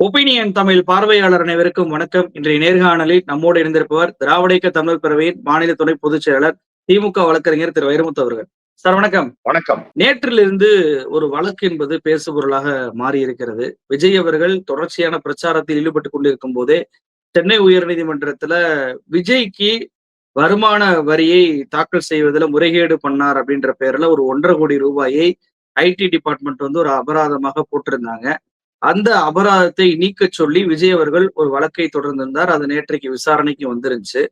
Opinion Tamil பார்வையாளர் அனைவருக்கும் வணக்கம். இன்றைய நேர்காணலில் நம்மோடு இருந்திருப்பவர் திராவிட தமிழ் பிறவையின் மாநில துணை பொதுச் செயலாளர் திமுக வழக்கறிஞர் திரு வைரமுத்து அவர்கள். சார் வணக்கம். வணக்கம். நேற்றிலிருந்து ஒரு வழக்கு என்பது பேசுபொருளாக மாறி இருக்கிறது விஜய் அவர்கள் தொடர்ச்சியான பிரச்சாரத்தில் ஈடுபட்டு கொண்டிருக்கும் போதே சென்னை உயர்நீதிமன்றத்துல விஜய்க்கு வருமான வரியை தாக்கல் செய்வதில் முறைகேடு பண்ணார் அப்படின்ற பேர்ல ஒரு ஒன்றரை கோடி ரூபாயை ஐடி டிபார்ட்மெண்ட் வந்து ஒரு அபராதமாக போட்டிருந்தாங்க. அந்த அபராதத்தை நீக்க சொல்லி விஜய் அவர்கள் ஒரு வழக்கை தொடர்ந்திருந்தார். அது நேற்றைக்கு விசாரணைக்கு வந்துருந்துச்சு.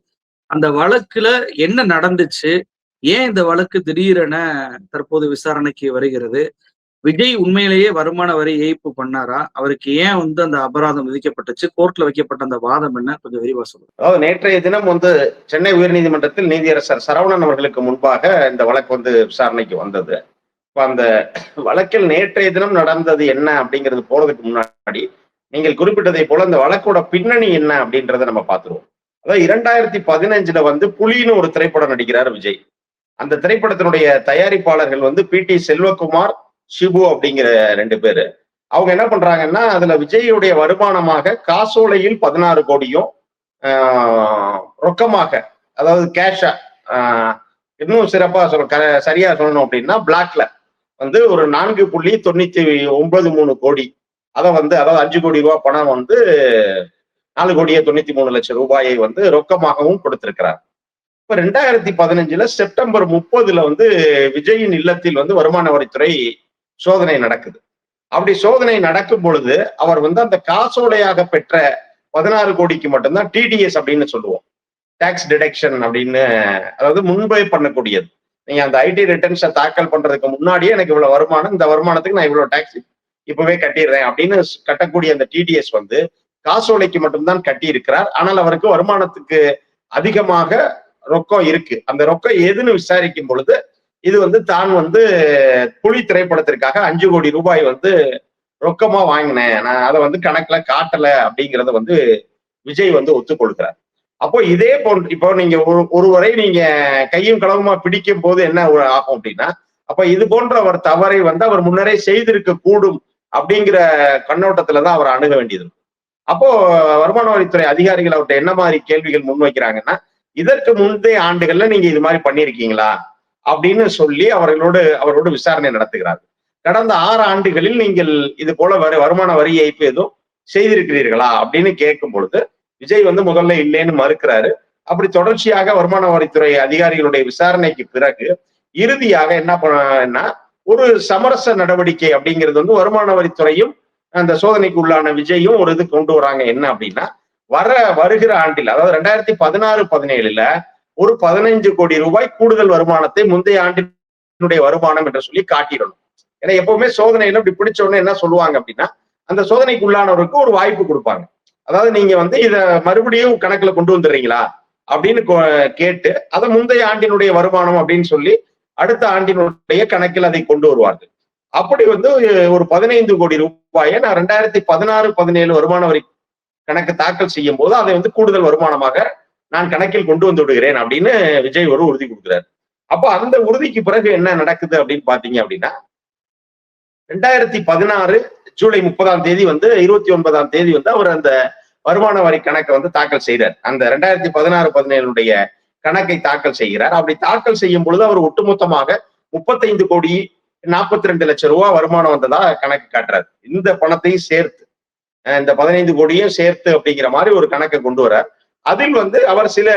அந்த வழக்குல என்ன நடந்துச்சு? ஏன் இந்த வழக்கு திடீரென தற்போது விசாரணைக்கு வருகிறது? விஜய் உண்மையிலேயே வருமான வரி ஏய்ப்பு பண்ணாரா? அவருக்கு ஏன் வந்து அந்த அபராதம் விதிக்கப்பட்டுச்சு? கோர்ட்ல வைக்கப்பட்ட அந்த வாதம் என்ன? கொஞ்சம் விரிவா சொல்லுங்க. அதாவது நேற்றைய தினம் வந்து சென்னை உயர்நீதிமன்றத்தில் நீதியரசர் சரவணன் அவர்களுக்கு முன்பாக இந்த வழக்கு வந்து விசாரணைக்கு வந்தது. இப்ப அந்த வழக்கில் நேற்றைய தினம் நடந்தது என்ன அப்படிங்கிறது போறதுக்கு முன்னாடி நீங்கள் குறிப்பிட்டதை போல அந்த வழக்கோட பின்னணி என்ன அப்படின்றத நம்ம பார்த்துருவோம். அதாவது இரண்டாயிரத்தி பதினஞ்சுல வந்து புலின்னு ஒரு திரைப்படம் நடிக்கிறார் விஜய். அந்த திரைப்படத்தினுடைய தயாரிப்பாளர்கள் வந்து பி டி செல்வகுமார் ஷிபு அப்படிங்கிற ரெண்டு பேரு. அவங்க என்ன பண்றாங்கன்னா அதுல விஜயுடைய வருமானமாக காசோலையில் பதினாறு கோடியும் ரொக்கமாக அதாவது கேஷா இன்னும் சிறப்பா சொல்ல சரியா சொல்லணும் அப்படின்னா பிளாக்ல வந்து ஒரு நான்கு புள்ளி தொண்ணூத்தி ஒன்பது மூணு கோடி. அதை வந்து அதாவது அஞ்சு கோடி ரூபாய் பணம் வந்து நாலு கோடியே தொண்ணூத்தி மூணு லட்சம் ரூபாயை வந்து ரொக்கமாகவும் கொடுத்திருக்கிறார். இப்ப ரெண்டாயிரத்தி பதினஞ்சுல செப்டம்பர் முப்பதுல வந்து விஜயின் இல்லத்தில் வந்து வருமான வரித்துறை சோதனை நடக்குது. அப்படி சோதனை நடக்கும் பொழுது அவர் வந்து அந்த காசோலையாக பெற்ற பதினாறு கோடிக்கு மட்டும்தான் டிடிஎஸ் அப்படின்னு சொல்லுவோம். டாக்ஸ் டிடெக்ஷன் அப்படின்னு அதாவது முன்பே பண்ணக்கூடியது. நீங்க அந்த ஐடி ரிட்டர்ன்ஸை தாக்கல் பண்றதுக்கு முன்னாடியே எனக்கு இவ்வளவு வருமானம் இந்த வருமானத்துக்கு நான் இவ்வளவு டாக்ஸ் இப்பவே கட்டிடுறேன் அப்படின்னு கட்டக்கூடிய அந்த டிடிஎஸ் வந்து காசோலைக்கு மட்டும்தான் கட்டி இருக்கிறார் ஆனால் அவருக்கு வருமானத்துக்கு அதிகமாக ரொக்கம் இருக்கு. அந்த ரொக்கம் எதுன்னு விசாரிக்கும் பொழுது இது வந்து தான் வந்து புலி திரைப்படத்திற்காக அஞ்சு கோடி ரூபாய் வந்து ரொக்கமா வாங்கினேன். நான் அதை வந்து கணக்குல காட்டல அப்படிங்கிறத வந்து விஜய் வந்து ஒத்துக்கொள்கிறார். அப்போ இதே போன்று இப்போ நீங்க ஒரு ஒருவரை நீங்க கையும் களவுமா பிடிக்கும் போது என்ன ஆகும் அப்படின்னா அப்ப இது போன்ற அவர் தவறை வந்து அவர் முன்னரே செய்திருக்க கூடும் அப்படிங்கிற கண்ணோட்டத்துலதான் அவர் அணுக வேண்டியது அப்போ வருமான வரித்துறை அதிகாரிகள் அவர்கிட்ட என்ன மாதிரி கேள்விகள் முன்வைக்கிறாங்கன்னா இதற்கு முந்தைய ஆண்டுகள்ல நீங்க இது மாதிரி பண்ணியிருக்கீங்களா அப்படின்னு சொல்லி அவர்களோடு அவரோடு விசாரணை நடத்துகிறார்கள். கடந்த ஆறு ஆண்டுகளில் நீங்கள் இது போல வர வருமான வரி ஏய்ப்பு எதுவும் செய்திருக்கிறீர்களா அப்படின்னு கேட்கும் பொழுது விஜய் வந்து முதல்ல இல்லைன்னு மறுக்கிறாரு. அப்படி தொடர்ச்சியாக வருமான வரித்துறை அதிகாரிகளுடைய விசாரணைக்கு பிறகு இறுதியாக என்ன பண்ணா ஒரு சமரச நடவடிக்கை அப்படிங்கிறது வந்து வருமான வரித்துறையும் அந்த சோதனைக்கு உள்ளான விஜயும் ஒரு இது கொண்டு வராங்க. என்ன அப்படின்னா வர வருகிற ஆண்டில் அதாவது ரெண்டாயிரத்தி பதினாறு பதினேழுல ஒரு பதினைஞ்சு கோடி ரூபாய் கூடுதல் வருமானத்தை முந்தைய ஆண்டினுடைய வருமானம் என்று சொல்லி காட்டிடணும். ஏன்னா எப்பவுமே சோதனையில இப்படி பிடிச்ச உடனே என்ன சொல்லுவாங்க அப்படின்னா அந்த சோதனைக்கு உள்ளானவருக்கு ஒரு வாய்ப்பு கொடுப்பாங்க. அதாவது நீங்க வந்து இத மறுபடியும் கணக்குல கொண்டு வந்துடுறீங்களா? அப்படின்னு கேட்டு அதை முந்தைய ஆண்டினுடைய வருமானம் அப்படின்னு சொல்லி அடுத்த ஆண்டினுடைய கணக்கில் அதை கொண்டு வருவார்கள். அப்படி வந்து ஒரு பதினைந்து கோடி ரூபாயை நான் ரெண்டாயிரத்தி பதினாறு பதினேழு வருமான வரி கணக்கு தாக்கல் செய்யும் போது அதை வந்து கூடுதல் வருமானமாக நான் கணக்கில் கொண்டு வந்து விடுகிறேன் அப்படின்னு விஜய் ஒரு உறுதி கொடுக்குறாரு. அப்போ அந்த உறுதிக்கு பிறகு என்ன நடக்குது அப்படின்னு பாத்தீங்க அப்படின்னா ரெண்டாயிரத்தி பதினாறு ஜூலை முப்பதாம் தேதி வந்து இருபத்தி ஒன்பதாம் தேதி வந்து அவர் அந்த வருமான வரி கணக்கை வந்து தாக்கல் செய்கிறார் அந்த ரெண்டாயிரத்தி பதினாறு பதினேழுடைய கணக்கை தாக்கல் செய்கிறார். அப்படி தாக்கல் செய்யும் பொழுது அவர் ஒட்டுமொத்தமாக முப்பத்தைந்து கோடி நாற்பத்தி ரெண்டு லட்சம் ரூபாய் வருமானம் வந்ததா கணக்கு காட்டுறாரு. இந்த பணத்தையும் சேர்த்து இந்த பதினைந்து கோடியும் சேர்த்து அப்படிங்கிற மாதிரி ஒரு கணக்கை கொண்டு வர்றார். அதில் வந்து அவர் சில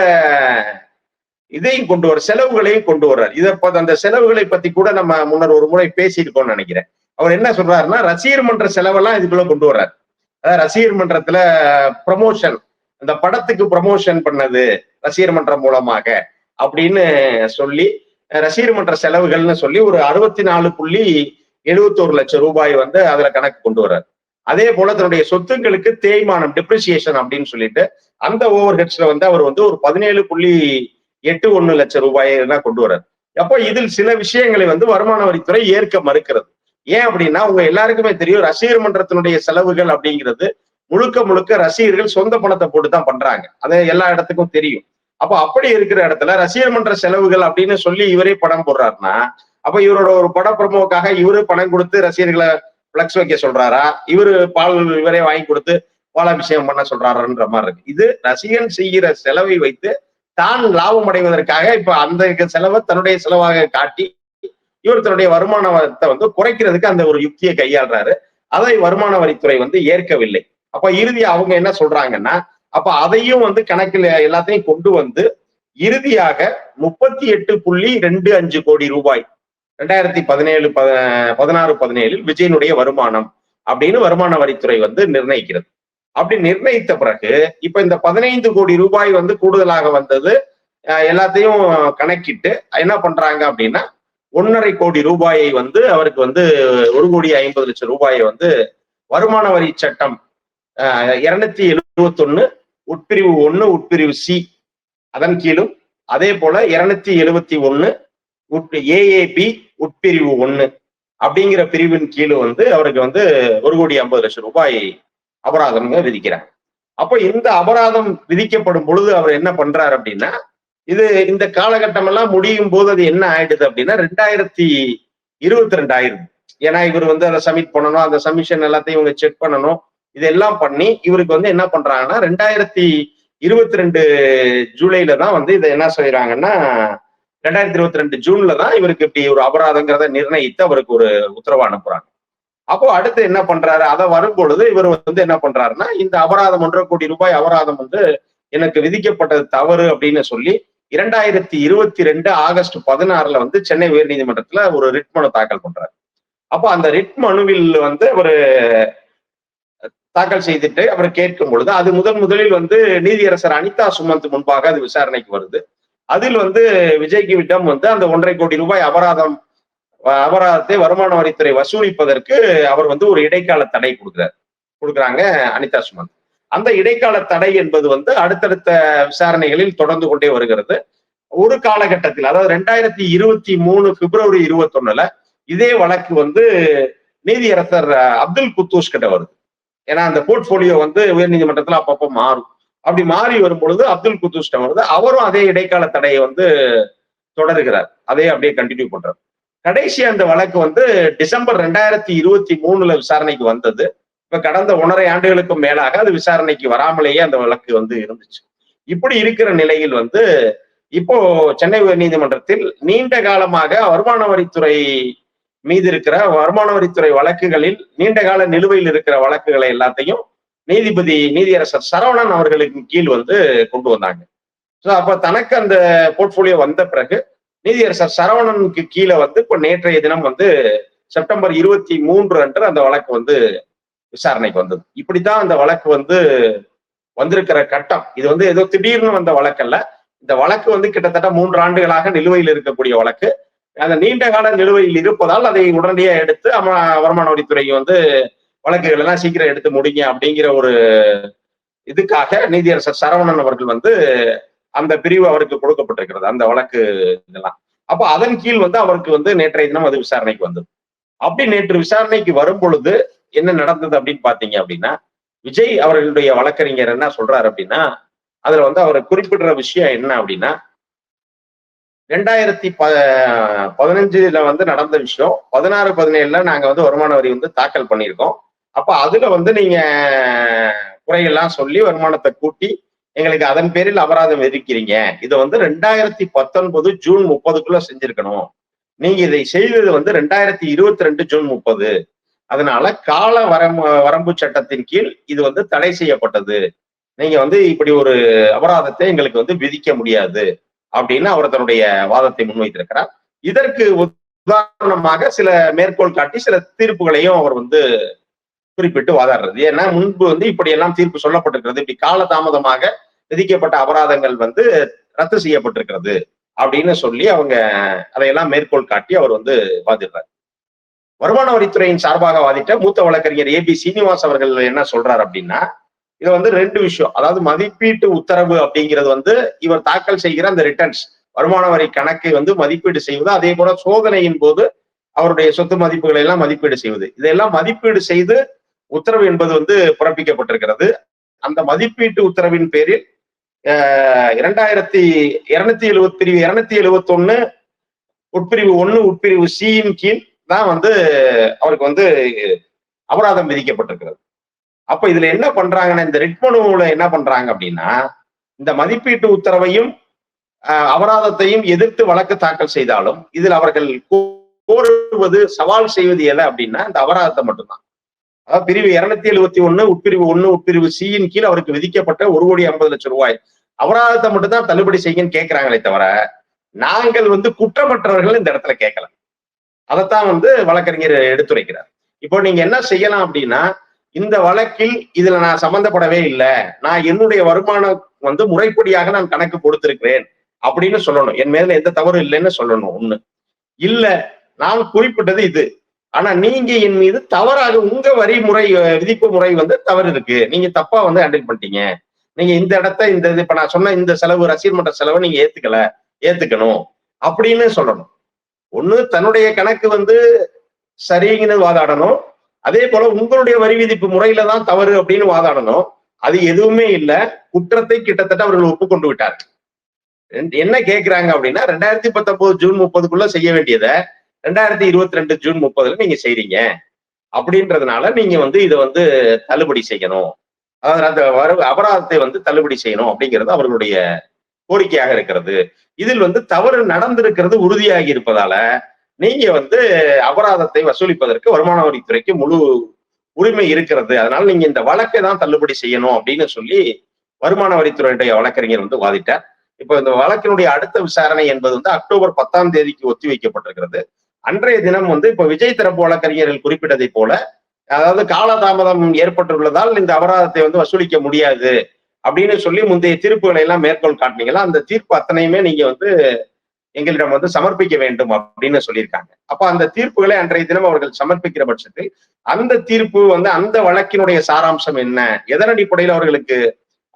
இதையும் கொண்டு வர செலவுகளையும் கொண்டு வர்றார். இதை அந்த செலவுகளை பத்தி கூட நம்ம முன்னர் ஒரு முறை பேசியிருக்கோம்னு நினைக்கிறேன். அவர் என்ன சொல்றாருன்னா ரசிகர் மன்ற செலவெல்லாம் இதுக்குள்ள கொண்டு வர்றாரு. ரசிகர் மன்றத்துல ப்ரமோஷன் அந்த படத்துக்கு ப்ரமோஷன் பண்ணது ரசிகர் மன்றம் மூலமாக அப்படின்னு சொல்லி ரசிகர் மன்ற செலவுகள்னு சொல்லி ஒரு அறுபத்தி நாலு புள்ளி எழுபத்தோரு லட்சம் ரூபாய் வந்து அதுல கணக்கு கொண்டு வர்றாரு. அதே போல தன்னுடைய சொத்துக்களுக்கு தேய்மானம் டிப்ரிசியேஷன் அப்படின்னு சொல்லிட்டு அந்த ஓவர் ஹெட்ஸ்ல வந்து அவர் வந்து ஒரு பதினேழு புள்ளி எட்டு ஒன்னு லட்சம் ரூபாய் கொண்டு வர்றாரு. அப்போ இதில் சில விஷயங்களை வந்து வருமான வரித்துறை ஏற்க மறுக்கிறது. ஏன் அப்படின்னா உங்க எல்லாருக்குமே தெரியும் ரசிகர் மன்றத்தினுடைய செலவுகள் அப்படிங்கிறது முழுக்க முழுக்க ரசிகர்கள் சொந்த பணத்தை போட்டு தான் பண்றாங்க. அது எல்லா இடத்துக்கும் தெரியும். அப்போ அப்படி இருக்கிற இடத்துல ரசிகர் மன்ற செலவுகள் அப்படின்னு சொல்லி இவரே படம் போடுறாருன்னா அப்ப இவரோட ஒரு பட பிரமோக்காக இவரு பணம் கொடுத்து ரசிகர்களை பிளக்ஸ் வைக்க சொல்றாரா? இவரு பால் இவரே வாங்கி கொடுத்து பாலாபிஷேகம் பண்ண சொல்றாருன்ற மாதிரி இருக்கு. இது ரசிகன் செய்கிற செலவை வைத்து தான் லாபம் அடைவதற்காக இப்ப அந்த செலவை தன்னுடைய செலவாக காட்டி இவர் தன்னுடைய வருமானத்தை வந்து குறைக்கிறதுக்கு அந்த ஒரு யுக்தியை கையாளுறாரு. அதை வருமான வரித்துறை வந்து ஏற்கவில்லை. அப்ப இறுதி அவங்க என்ன சொல்றாங்கன்னா அப்ப அதையும் வந்து கணக்கில் எல்லாத்தையும் கொண்டு வந்து இறுதியாக முப்பத்தி எட்டு புள்ளி ரெண்டு அஞ்சு கோடி ரூபாய் ரெண்டாயிரத்தி பதினேழு பதினாறு பதினேழில் விஜயனுடைய வருமானம் அப்படின்னு வருமான வரித்துறை வந்து நிர்ணயிக்கிறது. அப்படி நிர்ணயித்த பிறகு இப்ப இந்த பதினைந்து கோடி ரூபாய் வந்து கூடுதலாக வந்தது எல்லாத்தையும் கணக்கிட்டு என்ன பண்றாங்க அப்படின்னா ஒன்னரை கோடி ரூபாயை வந்து அவருக்கு வந்து ஒரு கோடி ஐம்பது லட்சம் ரூபாயை வந்து வருமான வரி சட்டம் இருநூத்தி எழுபத்தி ஒன்னு உட்பிரிவு ஒன்னு உட்பிரிவு சி அதன் கீழும். அதே போல இருநூத்தி எழுபத்தி ஒன்னு உட் ஏஏபி உட்பிரிவு ஒன்னு அப்படிங்கிற பிரிவின் கீழ் வந்து அவருக்கு வந்து ஒரு கோடி ஐம்பது லட்சம் ரூபாய் அபராதம் விதிக்கிறாங்க. அப்போ இந்த அபராதம் விதிக்கப்படும் பொழுது அவர் என்ன பண்றாரு அப்படின்னா இது இந்த காலகட்டம் எல்லாம் முடியும் போது அது என்ன ஆயிடுது அப்படின்னா ரெண்டாயிரத்தி இருபத்தி ரெண்டு ஆயிடுது. ஏன்னா இவர் வந்து அதை சப்மிட் பண்ணணும் அந்த சப்மிஷன் எல்லாத்தையும் இவங்க செக் பண்ணணும் இதெல்லாம் பண்ணி இவருக்கு வந்து என்ன பண்றாங்கன்னா ரெண்டாயிரத்தி இருபத்தி ரெண்டு ஜூலைல தான் வந்து இதை என்ன செய்யறாங்கன்னா ரெண்டாயிரத்தி இருபத்தி ரெண்டு ஜூன்ல தான் இவருக்கு இப்படி ஒரு அபராதங்கிறத நிர்ணயித்து அவருக்கு ஒரு உத்தரவு அனுப்புறாங்க. அப்போ அடுத்து என்ன பண்றாரு? அதை வரும் பொழுது இவர் வந்து என்ன பண்றாருன்னா இந்த அபராதம் ஒன்றரை கோடி ரூபாய் அபராதம் வந்து எனக்கு விதிக்கப்பட்டது தவறு அப்படின்னு சொல்லி இரண்டாயிரத்தி இருபத்தி ரெண்டு ஆகஸ்ட் பதினாறுல வந்து சென்னை உயர்நீதிமன்றத்துல ஒரு ரிட் மனு தாக்கல் பண்றாரு. அப்போ அந்த ரிட் மனுவில் வந்து ஒரு தாக்கல் செய்துட்டு அவர் கேட்கும் பொழுது அது முதன் முதலில் வந்து நீதியரசர் அனிதா சுமந்த் முன்பாக அது விசாரணைக்கு வருது. அதில் வந்து விஜய்க்கு விட்டம் வந்து அந்த ஒன்றரை கோடி ரூபாய் அபராதம் அபராதத்தை வருமான வரித்துறை வசூலிப்பதற்கு அவர் வந்து ஒரு இடைக்கால தடை கொடுக்குறாரு கொடுக்குறாங்க அனிதா சுமந்த். அந்த இடைக்கால தடை என்பது வந்து அடுத்தடுத்த விசாரணைகளில் தொடர்ந்து கொண்டே வருகிறது. ஒரு காலகட்டத்தில் அதாவது ரெண்டாயிரத்தி இருபத்தி மூணு பிப்ரவரி இருபத்தொன்னுல இதே வழக்கு வந்து நீதியரசர் அப்துல் குத்தூஸ் கிட்ட வருது. ஏன்னா அந்த போர்ட்போலியோ வந்து உயர்நீதிமன்றத்துல அப்பப்போ மாறும். அப்படி மாறி வரும் பொழுது அப்துல் குத்தூஸ்ட வருது. அவரும் அதே இடைக்கால தடையை வந்து தொடருகிறார். அதே அப்படியே கண்டினியூ பண்றார். கடைசி அந்த வழக்கு வந்து டிசம்பர் ரெண்டாயிரத்தி இருபத்தி மூணுல விசாரணைக்கு வந்தது. இப்ப கடந்த ஒன்றரை ஆண்டுகளுக்கும் மேலாக அது விசாரணைக்கு வராமலேயே அந்த வழக்கு வந்து இருந்துச்சு. இப்படி இருக்கிற நிலையில் வந்து இப்போ சென்னை உயர்நீதிமன்றத்தில் நீண்ட காலமாக வருமான வரித்துறை மீது இருக்கிற வருமான வரித்துறை வழக்குகளில் நீண்ட கால நிலுவையில் இருக்கிற வழக்குகளை எல்லாத்தையும் நீதிபதி நீதியரசர் சரவணன் அவர்களுக்கு கீழ் வந்து கொண்டு வந்தாங்க. ஸோ அப்ப தனக்கு அந்த போர்ட்போலியோ வந்த பிறகு நீதியரசர் சரவணனுக்கு கீழே வந்து இப்போ நேற்றைய தினம் வந்து செப்டம்பர் இருபத்தி மூன்று அன்று அந்த வழக்கு வந்து விசாரணைக்கு வந்தது. இப்படித்தான் அந்த வழக்கு வந்து வந்திருக்கிற கட்டம். இது வந்து ஏதோ திடீர்னு வந்த வழக்கல்ல. இந்த வழக்கு வந்து கிட்டத்தட்ட மூன்று ஆண்டுகளாக நிலுவையில் இருக்கக்கூடிய வழக்கு. அந்த நீண்ட கால நிலுவையில் இருப்பதால் அதை உடனடியாக எடுத்து வருமான வரித்துறை வந்து வழக்குகள் எல்லாம் சீக்கிரம் எடுத்து முடிங்க அப்படிங்கிற ஒரு இதுக்காக நீதியரசர் சரவணன் அவர்கள் வந்து அந்த பிரிவு அவருக்கு கொடுக்கப்பட்டிருக்கிறது அந்த வழக்கு இதெல்லாம். அப்போ அதன் கீழ் வந்து அவருக்கு வந்து நேற்றைய தினம் அது விசாரணைக்கு வந்தது. அப்படி நேற்று விசாரணைக்கு வரும் பொழுது என்ன நடந்தது அப்படின்னு பாத்தீங்க அப்படின்னா விஜய் அவர்களுடைய வழக்கறிஞர் என்ன சொல்றாரு அப்படின்னா அதுல வந்து அவர் குறிப்பிடுற விஷயம் என்ன அப்படின்னா ரெண்டாயிரத்தி ப பதினஞ்சுல வந்து நடந்த விஷயம் பதினாறு பதினேழுல நாங்க வந்து வருமான வரி வந்து தாக்கல் பண்ணியிருக்கோம். அப்ப அதுல வந்து நீங்க குறையெல்லாம் சொல்லி வருமானத்தை கூட்டி எங்களுக்கு அதன் பேரில் அபராதம் விதிக்கிறீங்க. இதை வந்து ரெண்டாயிரத்தி பத்தொன்பது ஜூன் முப்பதுக்குள்ள செஞ்சிருக்கணும். நீங்க இதை செய்தது வந்து ரெண்டாயிரத்தி இருபத்தி ரெண்டு ஜூன் முப்பது. அதனால கால வரம்பு வரம்பு சட்டத்தின் கீழ் இது வந்து தடை செய்யப்பட்டது. நீங்க வந்து இப்படி ஒரு அபராதத்தை எங்களுக்கு வந்து விதிக்க முடியாது அப்படின்னு அவர் தன்னுடைய வாதத்தை முன்வைத்திருக்கிறார். இதற்கு உதாரணமாக சில மேற்கோள் காட்டி சில தீர்ப்புகளையும் அவர் வந்து குறிப்பிட்டு வாதாடுறது. ஏன்னா முன்பு வந்து இப்படி எல்லாம் தீர்ப்பு சொல்லப்பட்டிருக்கிறது. இப்படி கால தாமதமாக விதிக்கப்பட்ட அபராதங்கள் வந்து ரத்து செய்யப்பட்டிருக்கிறது அப்படின்னு சொல்லி அவங்க அதையெல்லாம் மேற்கோள் காட்டி அவர் வந்து வாதிடுறார். வருமான வரித்துறையின் சார்பாக வாதிட்ட மூத்த வழக்கறிஞர் ஏ பி சீனிவாஸ் அவர்கள் என்ன சொல்றாரு அப்படின்னா இது வந்து ரெண்டு விஷயம். அதாவது மதிப்பீட்டு உத்தரவு அப்படிங்கிறது வந்து இவர் தாக்கல் செய்கிற அந்த ரிட்டர்ன்ஸ் வருமான வரி கணக்கை வந்து மதிப்பீடு செய்வது அதே போல சோதனையின் போது அவருடைய சொத்து மதிப்புகளை எல்லாம் மதிப்பீடு செய்வது. இதெல்லாம் மதிப்பீடு செய்து உத்தரவு என்பது வந்து பிறப்பிக்கப்பட்டிருக்கிறது. அந்த மதிப்பீட்டு உத்தரவின் பேரில் இரண்டாயிரத்தி இருநூத்தி எழுபத்தி பிரிவு இருநூத்தி எழுபத்தி ஒன்னு உட்பிரிவு ஒன்னு உட்பிரிவு சியின் கீழ் தான் வந்து அவருக்கு வந்து அபராதம் விதிக்கப்பட்டிருக்கிறது. அப்ப இதுல என்ன பண்றாங்கன்னா இந்த ரிட் மனுவுல என்ன பண்றாங்க அப்படின்னா இந்த மதிப்பீட்டு உத்தரவையும் அபராதத்தையும் எதிர்த்து வழக்கு தாக்கல் செய்தாலும் இதில் அவர்கள் கோருவது சவால் செய்வது எதை அப்படின்னா இந்த அபராதத்தை மட்டும்தான். அதாவது பிரிவு இருநூத்தி எழுபத்தி ஒண்ணு உட்பிரிவு ஒண்ணு உட்பிரிவு சியின் கீழ் அவருக்கு விதிக்கப்பட்ட ஒரு கோடி ஐம்பது லட்சம் ரூபாய். அபராதத்தை மட்டும்தான் தள்ளுபடி செய்யுன்னு கேட்கிறாங்களே தவிர நாங்கள் வந்து குற்றமற்றவர்கள் இந்த இடத்துல கேட்கல அதைத்தான் வந்து வழக்கறிஞர் எடுத்துரைக்கிறார். இப்போ நீங்க என்ன செய்யலாம் அப்படின்னா இந்த வழக்கில் இதுல நான் சம்பந்தப்படவே இல்லை. நான் என்னுடைய வருமானம் வந்து முறைப்படியாக நான் கணக்கு கொடுத்திருக்கிறேன் அப்படின்னு சொல்லணும். என் மேல எந்த தவறு இல்லைன்னு சொல்லணும் ஒண்ணு. இல்ல நான் குறிப்பிட்டது இது. ஆனா நீங்க என் மீது தவறாக உங்க வரி முறை விதிப்பு முறை வந்து தவறு இருக்கு. நீங்க தப்பா வந்து ஹேண்டில் பண்ணிட்டீங்க. நீங்க இந்த இடத்த இந்த இது இப்ப நான் சொன்ன இந்த செலவு ரசீர் மன்ற செலவை நீங்க ஏத்துக்கல ஏத்துக்கணும் அப்படின்னு சொல்லணும். ஒண்ணு தன்னுடைய கணக்கு வந்து சரிங்கன்னு வாதாடணும். அதே போல உங்களுடைய வரி விதிப்பு முறையில தான் தவறு அப்படின்னு வாதாடணும். அது எதுவுமே இல்ல. குற்றத்தை கிட்டத்தட்ட அவர்கள் ஒப்புக்கொண்டு விட்டார். என்ன கேட்கிறாங்க அப்படின்னா ரெண்டாயிரத்தி பத்தொன்பது ஜூன் முப்பதுக்குள்ள செய்ய வேண்டியதை ரெண்டாயிரத்தி இருபத்தி ரெண்டு ஜூன் முப்பதுல நீங்க செய்றீங்க. அப்படின்றதுனால நீங்க வந்து இதை வந்து தள்ளுபடி செய்யணும். அதாவது அந்த வரு அபராதத்தை வந்து தள்ளுபடி செய்யணும் அப்படிங்கிறது அவர்களுடைய கோரிக்கையாக இருக்கிறது. இதில் வந்து தவறு நடந்திருக்கிறது உறுதியாகி இருப்பதால நீங்க வந்து அபராதத்தை வசூலிப்பதற்கு வருமான வரித்துறைக்கு முழு உரிமை இருக்கிறது. அதனால நீங்க இந்த வழக்கை தான் தள்ளுபடி செய்யணும் அப்படின்னு சொல்லி வருமான வரித்துறையுடைய வழக்கறிஞர் வந்து வாதிட்டார். இப்போ இந்த வழக்கினுடைய அடுத்த விசாரணை என்பது வந்து அக்டோபர் பத்தாம் தேதிக்கு ஒத்தி வைக்கப்பட்டிருக்கிறது. அன்றைய தினம் வந்து இப்போ விஜய் தரப்பு வழக்கறிஞர்கள் குறிப்பிட்டதை போல அதாவது காலதாமதம் ஏற்பட்டுள்ளதால் இந்த அபராதத்தை வந்து வசூலிக்க முடியாது. அப்படின்னு சொல்லி முந்தைய தீர்ப்புகளை எல்லாம் மேற்கோள் காட்டினீங்களா? அந்த தீர்ப்பு அத்தனையுமே நீங்க வந்து எங்களிடம் வந்து சமர்ப்பிக்க வேண்டும் அப்படின்னு சொல்லியிருக்காங்க. அப்ப அந்த தீர்ப்புகளை அன்றைய தினம் அவர்கள் சமர்ப்பிக்கிற பட்சத்தில் அந்த தீர்ப்பு வந்து அந்த வழக்கினுடைய சாராம்சம் என்ன? எதன் அடிப்படையில் அவர்களுக்கு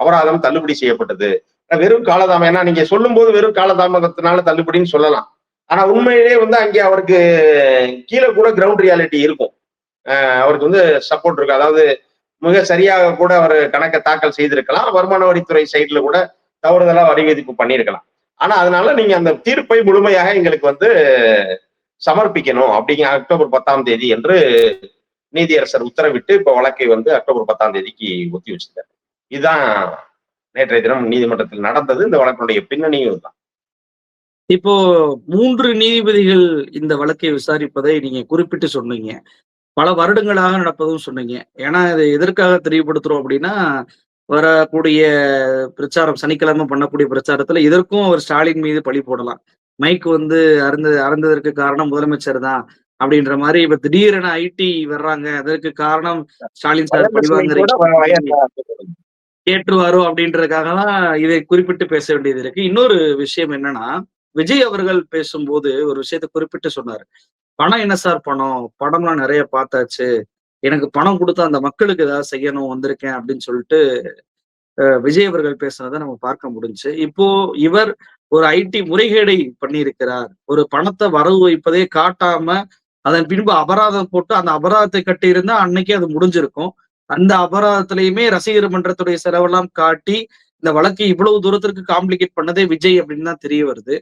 அபராதம் தள்ளுபடி செய்யப்பட்டது? வெறும் காலதாமம் ஏன்னா நீங்க சொல்லும் போது வெறும் காலதாமதத்தினால தள்ளுபடின்னு சொல்லலாம். ஆனா உண்மையிலேயே வந்து அங்கே அவருக்கு கீழே கூட கிரவுண்ட் ரியாலிட்டி இருக்கும். அவருக்கு வந்து சப்போர்ட் இருக்கு. அதாவது மிக சரியாக கூட அவர் கணக்கை தாக்கல் செய்திருக்கலாம். வருமான வரித்துறை சைட்ல கூட தவறுதலா வரி விதிப்பு பண்ணியிருக்கலாம். ஆனா அதனால நீங்க அந்த தீர்ப்பை முழுமையாக எங்களுக்கு வந்து சமர்ப்பிக்கணும் அப்படிங்கிற அக்டோபர் பத்தாம் தேதி என்று நீதியரசர் உத்தரவிட்டு இப்ப வழக்கை வந்து அக்டோபர் பத்தாம் தேதிக்கு ஒத்தி வச்சிருக்காரு. இதுதான் நேற்றைய தினம் நீதிமன்றத்தில் நடந்தது. இந்த வழக்கினுடைய பின்னணியும் தான் இப்போ மூன்று நீதிபதிகள் இந்த வழக்கை விசாரிப்பதை நீங்க குறிப்பிட்டு சொன்னீங்க. பல வருடங்களாக நடப்பதும் சொன்னீங்க. ஏன்னா இதை எதற்காக தெரியப்படுத்துறோம் அப்படின்னா வரக்கூடிய பிரச்சாரம் சனிக்கிழமை பண்ணக்கூடிய பிரச்சாரத்துல இதற்கும் அவர் ஸ்டாலின் மீது பழி போடலாம். மைக் வந்து அருந்த அறந்ததற்கு காரணம் முதலமைச்சர் தான் அப்படின்ற மாதிரி இப்ப திடீரென ஐடி வர்றாங்க. அதற்கு காரணம் ஸ்டாலின் சார் பழி வாங்குறீங்க ஏற்றுவாரோ அப்படின்றதுக்காக தான் இதை குறிப்பிட்டு பேச வேண்டியது இருக்கு. இன்னொரு விஷயம் என்னன்னா விஜய் அவர்கள் பேசும்போது ஒரு விஷயத்தை குறிப்பிட்டு சொன்னாரு. பணம் என்ன சார் பணம்? படம்லாம் நிறைய பார்த்தாச்சு. எனக்கு பணம் கொடுத்து அந்த மக்களுக்கு ஏதாவது செய்யணும் வந்திருக்கேன் அப்படின்னு சொல்லிட்டு அஹ், விஜய் அவர்கள் பேசுனதை நம்ம பார்க்க முடிஞ்சு. இப்போ இவர் ஒரு ஐடி முறைகேடை பண்ணியிருக்கிறார். ஒரு பணத்தை வரவு வைப்பதே காட்டாம அதன் பின்பு அபராதம் போட்டு அந்த அபராதத்தை கட்டியிருந்தா அன்னைக்கே அது முடிஞ்சிருக்கும். அந்த அபராதத்திலையுமே ரசிகர் மன்றத்துடைய செலவெல்லாம் காட்டி இந்த வழக்கை இவ்வளவு தூரத்திற்கு காம்ப்ளிகேட் பண்ணதே விஜய் அப்படின்னு தான் தெரிய வருது.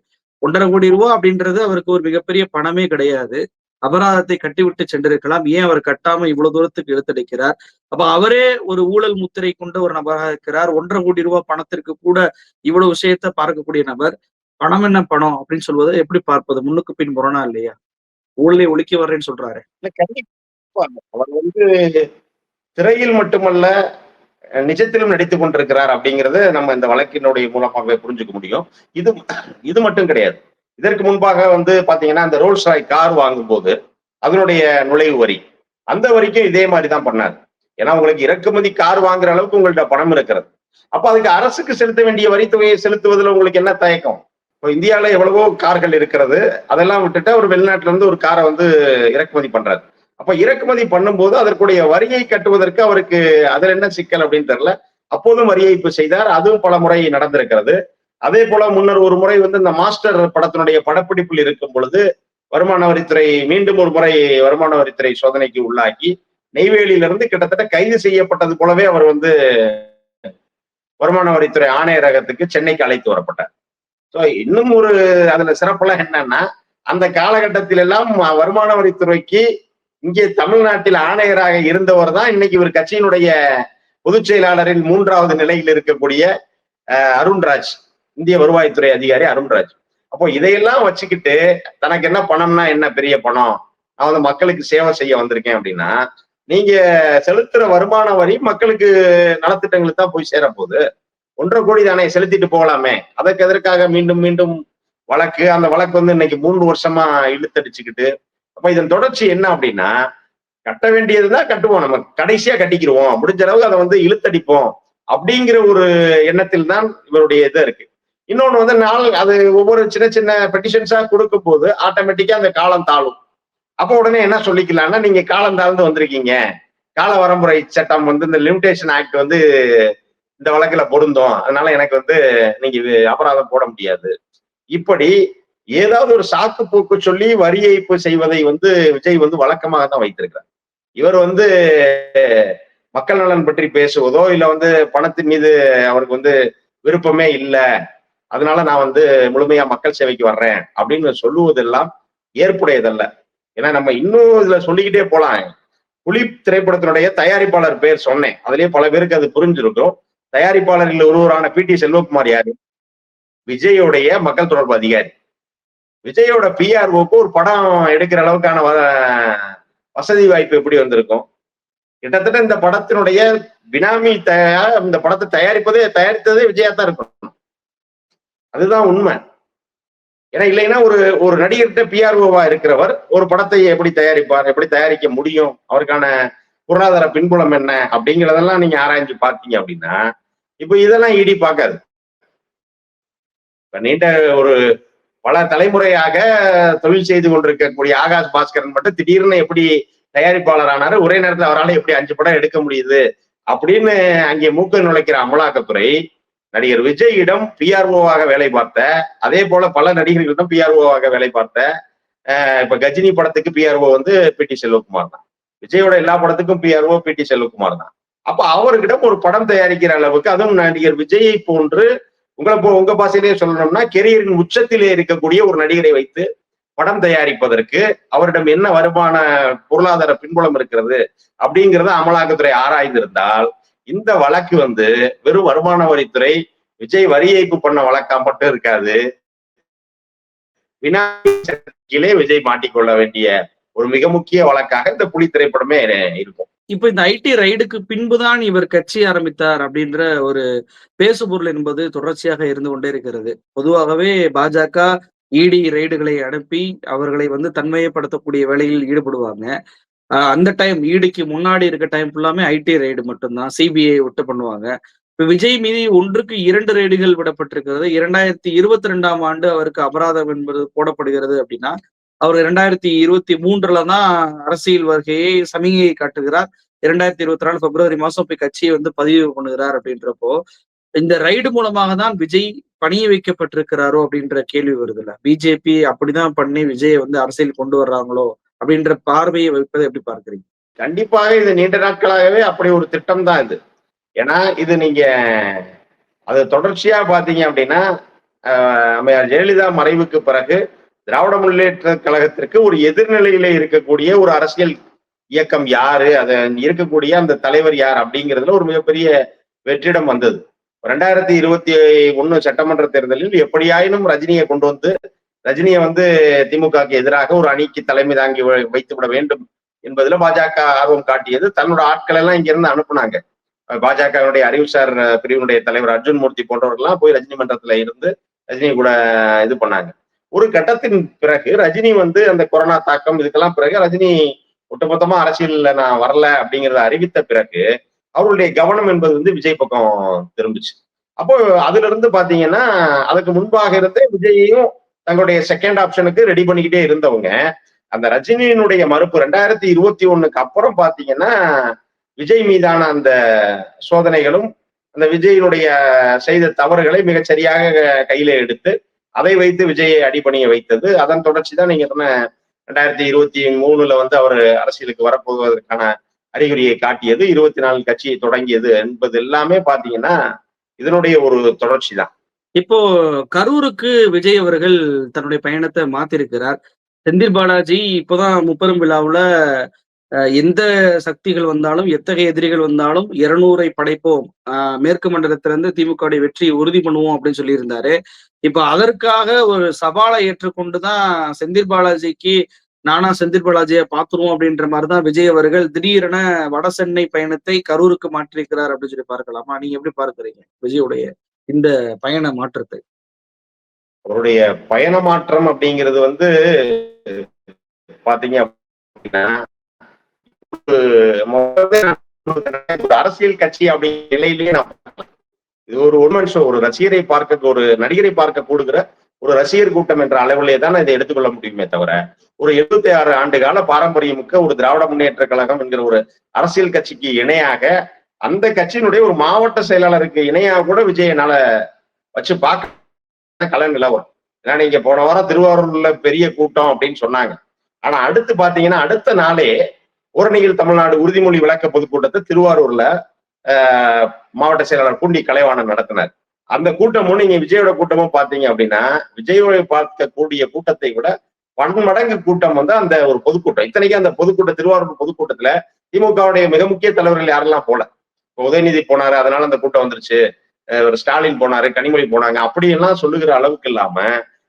ஒன்றரை கோடி ரூபா அப்படின்றது அவருக்கு ஒரு மிகப்பெரிய பணமே கிடையாது. அபராதத்தை கட்டிவிட்டு சென்றிருக்கலாம். ஏன் அவர் கட்டாம இவ்வளவு தூரத்துக்கு எடுத்தடைக்கிறார் அப்ப அவரே ஒரு ஊழல் முத்திரை கொண்ட ஒரு நபராக இருக்கிறார். ஒன்றரை கோடி ரூபாய் பணத்திற்கு கூட இவ்வளவு விஷயத்த பார்க்கக்கூடிய நபர் பணம் என்ன பணம் அப்படின்னு சொல்வதை எப்படி பார்ப்பது? முன்னுக்கு பின் முரணா இல்லையா? ஊழலை ஒழிக்க வர்றேன்னு சொல்றாரு. கண்டிப்பா. அவர் வந்து திரையில் மட்டுமல்ல நிஜத்திலும் நடித்துக் கொண்டிருக்கிறார் அப்படிங்கிறது நம்ம இந்த வழக்கினுடைய மூலமாகவே புரிஞ்சுக்க முடியும். இது இது மட்டும் கிடையாது. இதற்கு முன்பாக வந்து பாத்தீங்கன்னா அந்த ரோல்ஸ் ராய் கார் வாங்கும்போது அதனுடைய நுழைவு வரி. அந்த வரிக்கும் இதே மாதிரி தான் பண்ணாரு. ஏன்னா உங்களுக்கு இறக்குமதி கார் வாங்குற அளவுக்கு உங்கள்ட்ட பணம் இருக்கிறது. அப்ப அதுக்கு அரசுக்கு செலுத்த வேண்டிய வரித்தொகையை செலுத்துவதில் உங்களுக்கு என்ன தயக்கம்? இப்போ இந்தியாவில் எவ்வளவோ கார்கள் இருக்கிறது. அதெல்லாம் விட்டுட்டு அவர் வெளிநாட்டுல இருந்து ஒரு காரை வந்து இறக்குமதி பண்றாரு. அப்ப இறக்குமதி பண்ணும்போது அதற்குடைய வரியை கட்டுவதற்கு அவருக்கு அதுல என்ன சிக்கல் அப்படின்னு தெரியல. அப்போதும் வரி ஏய்ப்பு செய்தார். அதுவும் பல முறை நடந்திருக்கிறது. அதே போல முன்னர் ஒரு முறை வந்து இந்த மாஸ்டர் படத்தினுடைய படப்பிடிப்பில் இருக்கும் பொழுது வருமான வரித்துறை மீண்டும் ஒரு முறை வருமான வரித்துறை சோதனைக்கு உள்ளாக்கி நெய்வேலியிலிருந்து கிட்டத்தட்ட கைது செய்யப்பட்டது போலவே அவர் வந்து வருமான வரித்துறை ஆணையரகத்துக்கு சென்னைக்கு அழைத்து வரப்பட்டார். ஸோ இன்னும் ஒரு அதுல சிறப்பெல்லாம் என்னன்னா அந்த காலகட்டத்தில் எல்லாம் வருமான வரித்துறைக்கு இங்கே தமிழ்நாட்டில் ஆணையராக இருந்தவர் தான் இன்னைக்கு இவர் கட்சியினுடைய பொதுச் செயலாளரின் மூன்றாவது நிலையில் இருக்கக்கூடிய அருண்ராஜ் இந்திய வருவாய்த்துறை அதிகாரி அருண்ராஜ். அப்போ இதையெல்லாம் வச்சுக்கிட்டு தனக்கு என்ன பணம்னா என்ன பெரிய பணம்? நான் வந்து மக்களுக்கு சேவை செய்ய வந்திருக்கேன் அப்படின்னா நீங்க செலுத்துற வருமான வரி மக்களுக்கு நலத்திட்டங்களுக்கு தான் போய் சேர போகுது ஒன்றரை கோடி தானே செலுத்திட்டு போகலாமே. அதற்கு எதற்காக மீண்டும் மீண்டும் வழக்கு? அந்த வழக்கு வந்து இன்னைக்கு மூன்று வருஷமா இழுத்தடிச்சுக்கிட்டு அப்ப இதன் தொடர்ச்சி என்ன அப்படின்னா கட்ட வேண்டியதுதான் கட்டுவோம். நம்ம கடைசியா கட்டிக்கிருவோம். முடிஞ்ச அளவுக்கு அதை வந்து இழுத்தடிப்போம். அப்படிங்கிற ஒரு எண்ணத்தில் தான் இவருடைய இது இருக்கு. இன்னொன்னு வந்து நாள் அது ஒவ்வொரு சின்ன சின்ன பெட்டிஷன்ஸா கொடுக்கும் போது ஆட்டோமேட்டிக்கா அந்த காலம் தாழும். அப்ப உடனே என்ன சொல்லிக்கலாம்னா நீங்க காலம் தாழ்ந்து வந்திருக்கீங்க. கால வரமுறை சட்டம் வந்து இந்த லிமிடேஷன் ஆக்ட் வந்து இந்த வழக்குல பொருந்தும். அதனால எனக்கு வந்து நீங்க அபராதம் போட முடியாது. இப்படி ஏதாவது ஒரு சாக்கு போக்கு சொல்லி வரி ஏய்ப்பு செய்வதை வந்து விஜய் வந்து வழக்கமாக தான் வைத்திருக்கிறார். இவர் வந்து மக்கள் நலன் பற்றி பேசுவதோ இல்ல வந்து பணத்தின் மீது அவருக்கு வந்து விருப்பமே இல்லை அதனால நான் வந்து முழுமையா மக்கள் சேவைக்கு வர்றேன் அப்படின்னு சொல்லுவதெல்லாம் ஏற்புடையதல்ல. ஏன்னா நம்ம இன்னும் இதுல சொல்லிக்கிட்டே போலாம். புலி திரைப்படத்தினுடைய தயாரிப்பாளர் பேர் சொன்னேன். அதுலயே பல பேருக்கு அது புரிஞ்சிருக்கும். தயாரிப்பாளர்கள் ஒருவரான பி டி செல்வகுமார் யாரு? விஜயோடைய மக்கள் தொடர்பு அதிகாரி. விஜயோட பிஆர்ஓக்கு ஒரு படம் எடுக்கிற அளவுக்கான வசதி வாய்ப்பு எப்படி வந்திருக்கும்? கிட்டத்தட்ட இந்த படத்தினுடைய பினாமி தயா இந்த படத்தை தயாரிப்பதே தயாரித்ததே விஜயா தான் இருக்கணும். அதுதான் உண்மை. ஏன்னா இல்லைன்னா ஒரு ஒரு நடிகர்கிட்ட பிஆர்ஓவா இருக்கிறவர் ஒரு படத்தை எப்படி தயாரிப்பார் எப்படி தயாரிக்க முடியும் அவருக்கான பொருளாதார பின்புலம் என்ன அப்படிங்கிறதெல்லாம் நீங்க ஆராய்ஞ்சு பார்த்தீங்க அப்படின்னா இப்ப இதெல்லாம் இடி பார்க்காது. இப்ப நீண்ட ஒரு பல தலைமுறையாக தொழில் செய்து கொண்டிருக்கக்கூடிய ஆகாஷ் பாஸ்கரன் மட்டும் திடீர்னு எப்படி தயாரிப்பாளர் ஆனாரு ஒரே நேரத்தில் அவரால் எப்படி அஞ்சு படம் எடுக்க முடியுது அப்படின்னு அங்கே மூக்க நுழைக்கிற அமலாக்கத்துறை நடிகர் விஜயிடம் பிஆர்ஓவாக வேலை பார்த்த அதே போல பல நடிகர்களிடம் பிஆர்ஓவாக வேலை பார்த்த இப்ப கஜினி படத்துக்கு பிஆர்ஓ வந்து பி டி செல்வகுமார் தான். விஜயோட எல்லா படத்துக்கும் பிஆர்ஓ பி டி செல்வகுமார் தான். அப்ப அவர்கிடம் ஒரு படம் தயாரிக்கிற அளவுக்கு அதுவும் நடிகர் விஜயை போன்று உங்களை போ உங்க பாசையிலேயே சொல்லணும்னா கெரியரின் உச்சத்திலே இருக்கக்கூடிய ஒரு நடிகரை வைத்து படம் தயாரிப்பதற்கு அவரிடம் என்ன வருமான பொருளாதார பின்புலம் இருக்கிறது அப்படிங்கிறத அமலாக்கத்துறை ஆராய்ந்திருந்தால் இந்த வழக்கு வந்து வெறும் வருமான வரித்துறை விஜய் வரி ஏய்ப்பு பண்ண வழக்கா மட்டும் இருக்காது. வினாடிலே விஜய் மாட்டிக்கொள்ள வேண்டிய ஒரு மிக முக்கிய வழக்காக இந்த புலி திரைப்படமே இருக்கும். இப்ப இந்த ஐடி ரைடுக்கு பின்புதான் இவர் கட்சி ஆரம்பித்தார் அப்படின்ற ஒரு பேசுபொருள் என்பது தொடர்ச்சியாக இருந்து கொண்டே இருக்கிறது. பொதுவாகவே பாஜக இடி ரைடுகளை அனுப்பி அவர்களை வந்து தன்மையப்படுத்தக்கூடிய வேலையில் ஈடுபடுவாங்க. அந்த டைம் ஈடிக்கு முன்னாடி இருக்க டைம் ஃபுல்லாமே ஐடி ரைடு மட்டும்தான். சிபிஐ விட்டு பண்ணுவாங்க. இப்ப விஜய் மீது ஒன்றுக்கு இரண்டு ரைடுகள் விடப்பட்டிருக்கிறது. இரண்டாயிரத்தி இருபத்தி ரெண்டாம் ஆண்டு அவருக்கு அபராதம் என்பது போடப்படுகிறது அப்படின்னா அவர் இரண்டாயிரத்தி இருபத்தி மூன்றுல தான் அரசியல் வருகையை சமிகையை காட்டுகிறார். இரண்டாயிரத்தி இருபத்தி நாலு பிப்ரவரி மாசம் போய் கட்சியை வந்து பதிவு பண்ணுகிறார் அப்படின்றப்போ இந்த ரைடு மூலமாக தான் விஜய் பணிய வைக்கப்பட்டிருக்கிறாரோ அப்படின்ற கேள்வி வருதுல்ல பிஜேபி அப்படிதான் பண்ணி விஜயை வந்து அரசியல் கொண்டு வர்றாங்களோ அப்படின்ற பார்வையை வைப்பதை எப்படி பார்க்கறீங்க? கண்டிப்பாக இது நீண்ட நாட்களாகவே அப்படி ஒரு திட்டம் தான் இது. ஏன்னா இது நீங்க அது தொடர்ச்சியா பாத்தீங்க அப்படின்னா ஆஹ் அம்மையார் ஜெயலலிதா மறைவுக்கு பிறகு திராவிட முன்னேற்ற கழகத்திற்கு ஒரு எதிர்நிலையில இருக்கக்கூடிய ஒரு அரசியல் இயக்கம் யாரு? அதை இருக்கக்கூடிய அந்த தலைவர் யார் அப்படிங்கிறதுல ஒரு மிகப்பெரிய வெற்றிடம் வந்தது. ரெண்டாயிரத்தி இருபத்தி ஒண்ணு சட்டமன்ற தேர்தலில் எப்படியாயினும் ரஜினியை கொண்டு வந்து ரஜினியை வந்து திமுகவுக்கு எதிராக ஒரு அணிக்கு தலைமை தாங்கி வைத்து விட வேண்டும் என்பதுல பாஜக ஆர்வம் காட்டியது. தன்னோட ஆட்கள் எல்லாம் இங்க இருந்து அனுப்புனாங்க. பாஜகவினுடைய அறிவுசார் பிரிவினுடைய தலைவர் அர்ஜுன் மூர்த்தி போன்றவர்கள்லாம் போய் ரஜினி மன்றத்துல இருந்து ரஜினி கூட இது பண்ணாங்க. ஒரு கட்டத்தின் பிறகு ரஜினி வந்து அந்த கொரோனா தாக்கம் இதுக்கெல்லாம் பிறகு ரஜினி ஒட்டுமொத்தமா அரசியல்ல நான் வரல அப்படிங்கறத அறிவித்த பிறகு அவருடைய கவனம் என்பது வந்து விஜய் பக்கம் திரும்பிச்சு. அப்போ அதுல இருந்து பாத்தீங்கன்னா அதுக்கு முன்பாக இருந்தே விஜயையும் தங்களுடைய செகண்ட் ஆப்ஷனுக்கு ரெடி பண்ணிக்கிட்டே இருந்தவங்க. அந்த ரஜினியினுடைய மறுப்பு ரெண்டாயிரத்தி இருபத்தி ஒண்ணுக்கு அப்புறம் பாத்தீங்கன்னா விஜய் மீதான அந்த சோதனைகளும் அந்த விஜயினுடைய செய்த தவறுகளை மிகச் சரியாக கையில எடுத்து அதை வைத்து விஜயை அடிபணிய வைத்தது. அதன் தொடர்ச்சி தான் நீங்க சொன்ன ரெண்டாயிரத்தி இருபத்தி மூணுல வந்து அவர் அரசியலுக்கு வரப்போவதற்கான அறிகுறியை காட்டியது. இருபத்தி நாலு கட்சியை தொடங்கியது என்பது எல்லாமே பாத்தீங்கன்னா இதனுடைய ஒரு தொடர்ச்சி தான் இப்போ கரூருக்கு விஜய் அவர்கள் தன்னுடைய பயணத்தை மாத்திருக்கிறார். செந்தில் பாலாஜி இப்போதான் முப்பெரும் விழாவுல எந்த சக்திகள் வந்தாலும் எத்தகைய எதிரிகள் வந்தாலும் இருநூறை படைப்போம். ஆஹ் மேற்கு மண்டலத்திலிருந்து திமுகவுடைய வெற்றியை உறுதி பண்ணுவோம் அப்படின்னு சொல்லியிருந்தாரு. இப்ப அதற்காக ஒரு சவாலை ஏற்றுக்கொண்டுதான் செந்தில் பாலாஜிக்கு நானா செந்தில் பாலாஜியை பாத்துருவோம் அப்படின்ற மாதிரிதான் விஜய் அவர்கள் திடீரென வட சென்னை பயணத்தை கரூருக்கு மாற்றிருக்கிறார் அப்படின்னு சொல்லி பார்க்கலாமா? நீங்க எப்படி பார்க்கறீங்க விஜயுடைய இந்த பயண மாற்றத்தை? அவருடைய பயண மாற்றம் அப்படிங்கிறது வந்து பாத்தீங்க அப்படின்னா ஒரு ஒரு அரசியல் கட்சி அப்படிங்கிற நிலையிலேயே நான் இது ஒரு ஒன்மன் ஷோ ஒரு ரசிகரை பார்க்க ஒரு நடிகரை பார்க்க கூடுகிற ஒரு ரசிகர் கூட்டம் என்ற அளவிலே தான் இதை எடுத்துக்கொள்ள முடியுமே தவிர ஒரு எழுபத்தி ஆறு ஆண்டு கால பாரம்பரியமிக்க ஒரு திராவிட முன்னேற்ற கழகம் என்கிற ஒரு அரசியல் கட்சிக்கு இணையாக அந்த கட்சியினுடைய ஒரு மாவட்ட செயலாளருக்கு இணையாக கூட விஜய் என்னால வச்சு பார்க்க கல நிலவரம். ஏன்னா நீங்க போன வாரம் திருவாரூர்ல பெரிய கூட்டம் அப்படின்னு சொன்னாங்க. ஆனா அடுத்து பாத்தீங்கன்னா அடுத்த நாளே ஊரணியில் தமிழ்நாடு உறுதிமொழி விளக்க பொதுக்கூட்டத்தை திருவாரூர்ல ஆஹ், மாவட்ட செயலாளர் பூண்டி கலைவாணன் நடத்தினார். அந்த கூட்டமும் நீங்க விஜயோட கூட்டமும் பாத்தீங்க அப்படின்னா விஜயோட பார்க்கக்கூடிய கூட்டத்தை விட பன்மடங்கு கூட்டம் வந்து அந்த ஒரு பொதுக்கூட்டம். இத்தனைக்கும் அந்த பொதுக்கூட்டம் திருவாரூர் பொதுக்கூட்டத்துல திமுகவுடைய மிக முக்கிய தலைவர்கள் யாரெல்லாம் போல? இப்போ உதயநிதி போனாரு அதனால அந்த கூட்டம் வந்துருச்சு. ஒரு ஸ்டாலின் போனாரு கனிமொழி போனாங்க. அப்படியெல்லாம் சொல்லுகிற அளவுக்கு இல்லாம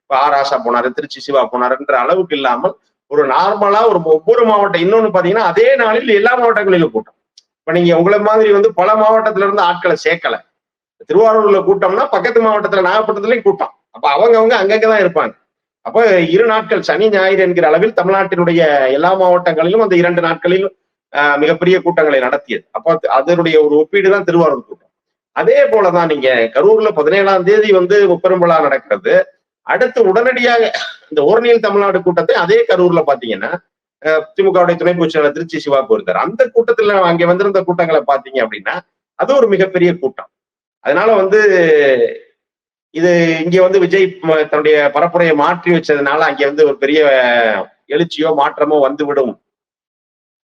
இப்ப ஆர் ஆசா போனாரு திருச்சி சிவா போனாருன்ற அளவுக்கு இல்லாமல் ஒரு நார்மலா ஒரு ஒவ்வொரு மாவட்டம் இன்னொன்னு பாத்தீங்கன்னா அதே நாளில் எல்லா மாவட்டங்களிலும் கூட்டம். இப்ப நீங்க உங்களை மாதிரி வந்து பல மாவட்டத்துல இருந்து ஆட்களை சேர்க்கல. திருவாரூர்ல கூட்டம்னா பக்கத்து மாவட்டத்துல நாகப்பட்டினத்துலயும் கூட்டம். அப்ப அவங்க அவங்க அங்கங்கதான் இருப்பாங்க. அப்ப இரு நாட்கள் சனி ஞாயிறு என்கிற அளவில் தமிழ்நாட்டினுடைய எல்லா மாவட்டங்களிலும் அந்த இரண்டு நாட்களிலும் மிகப்பெரிய கூட்டங்களை நடத்தியது. அப்போ அதனுடைய ஒரு ஒப்பீடு தான் திருவாரூர் கூட்டம். அதே போலதான் நீங்க கரூர்ல பதினேழாம் தேதி வந்து முப்பெரும் விழா நடக்கிறது. அடுத்து உடனடியாக இந்த ஓர்னியல் தமிழ்நாடு கூட்டத்தை அதே கரூர்ல பாத்தீங்கன்னா திமுகவுடைய துணை பொதுச் திருச்சி சிவா போயிருந்தார் அந்த கூட்டத்துல அங்க வந்திருந்த கூட்டங்களை பாத்தீங்க அப்படின்னா அது ஒரு மிகப்பெரிய கூட்டம். அதனால வந்து இது இங்க வந்து விஜய் தன்னுடைய பரப்புரையை மாற்றி வச்சதுனால அங்க வந்து ஒரு பெரிய எழுச்சியோ மாற்றமோ வந்துவிடும்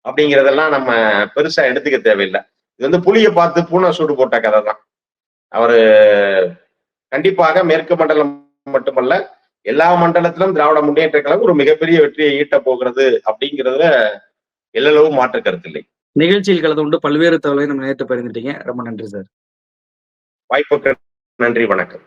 அப்படிங்கிறதெல்லாம் நம்ம பெருசா எடுத்துக்க தேவையில்லை. இது வந்து புளிய பார்த்து பூனை சூடு போட்ட கதை தான் அவரு கண்டிப்பாக மேற்கு மண்டலம் மட்டுமல்ல எல்லா மண்டலத்திலும் திராவிட முன்னேற்ற கழகம் ஒரு மிகப்பெரிய வெற்றியை ஈட்ட போகிறது அப்படிங்கிறதுல எல்லளவு மாற்று கருத்து இல்லை. நிகழ்ச்சியில் கலந்து கொண்டு பல்வேறு தகவலை நம்ம நேற்று பகிர்ந்துட்டீங்க. ரொம்ப நன்றி சார். வாய்ப்புக்கு நன்றி வணக்கம்.